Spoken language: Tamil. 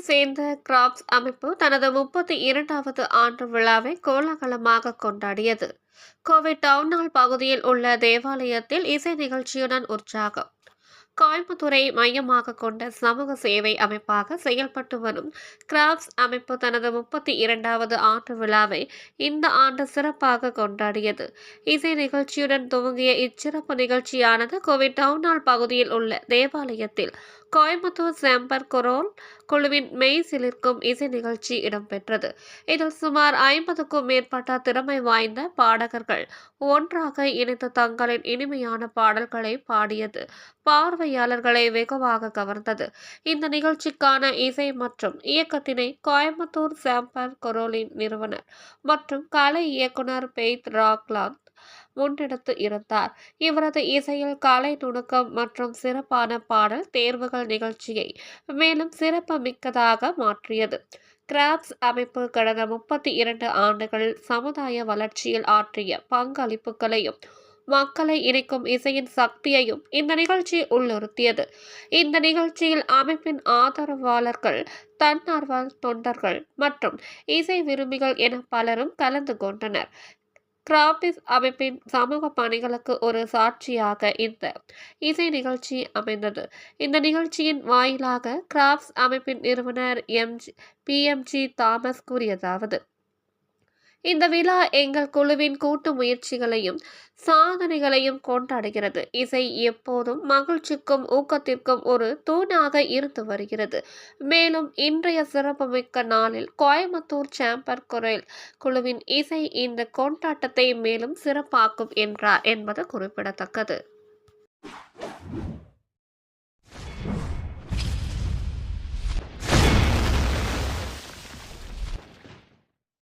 சேர்ந்த கிராப்ஸ் அமைப்பு தனது முப்பத்தி இரண்டாவது ஆண்டு விழாவை கோலாகலமாக கொண்டாடியது. கோவை டவுன் பகுதியில் உள்ள தேவாலயத்தில் இசை நிகழ்ச்சியுடன் உற்சாகம். கோயம்புத்தூரை மையமாக கொண்ட சமூக சேவை அமைப்பாக செயல்பட்டு வரும். கிராப்ஸ் அமைப்பு தனது முப்பத்தி இரண்டாவது ஆண்டு விழாவை இந்த ஆண்டு சிறப்பாக கொண்டாடியது. இசை நிகழ்ச்சியுடன் துவங்கிய இச்சிறப்பு நிகழ்ச்சியானது கோவை டவுன் ஹால் பகுதியில் உள்ள தேவாலயத்தில் கோயம்புத்தூர் சேம்பர் கொரோல் குழுவின் மெய் சிலிர்க்கும் இசை நிகழ்ச்சி இடம்பெற்றது. இதில் சுமார் ஐம்பதுக்கும் மேற்பட்ட திறமை வாய்ந்த பாடகர்கள் ஒன்றாக இணைந்து தங்களின் இனிமையான பாடல்களை பாடியது. பார்வை பார்வையாளர்களை வெகுவாக கவர்ந்தது. இந்த நிகழ்ச்சிக்கான இசை மற்றும் இயக்கத்தினை கோயம்புத்தூர் சாம்பர் கொரோலின் நிறுவனர் மற்றும் கலை இயக்குனர் பெய்த் ராக்லாந்த் முன்னெடுத்து இருந்தார். இவரது இசையில் கலை நுணுக்கம் மற்றும் சிறப்பான பாடல் தேர்வுகள் நிகழ்ச்சியை மேலும் சிறப்பு மிக்கதாக மாற்றியது. கிராப்ஸ் அமைப்பு கடந்த முப்பத்தி இரண்டு ஆண்டுகளில் சமுதாய வளர்ச்சியில் ஆற்றிய பங்களிப்புகளையும் மக்களை இணைக்கும் இசையின் சக்தியையும் இந்த நிகழ்ச்சி உள்ளுறுத்தியது. இந்த நிகழ்ச்சியில் அமைப்பின் ஆதரவாளர்கள் தன்னார்வ தொண்டர்கள் மற்றும் இசை விரும்பிகள் என பலரும் கலந்து கொண்டனர். கிராபிஸ் அமைப்பின் சமூக பணிகளுக்கு ஒரு சாட்சியாக இந்த இசை நிகழ்ச்சி அமைந்தது. இந்த நிகழ்ச்சியின் வாயிலாக கிராப்ஸ் அமைப்பின் நிறுவனர் எம்ஜி பிஎம்ஜி தாமஸ் கூறியதாவது இந்த விழா எங்கள் குழுவின் கூட்டு முயற்சிகளையும் சாதனைகளையும் கொண்டாடுகிறது. இசை எப்போதும் மகிழ்ச்சிக்கும் ஊக்கத்திற்கும் ஒரு தூணாக இருந்து வருகிறது. மேலும் இன்றைய சிறப்புமிக்க நாளில் கோயம்புத்தூர் சாம்பர் குரல் குழுவின் இசை இந்த கொண்டாட்டத்தை மேலும் சிறப்பாக்கும் என்றார் என்பது குறிப்பிடத்தக்கது.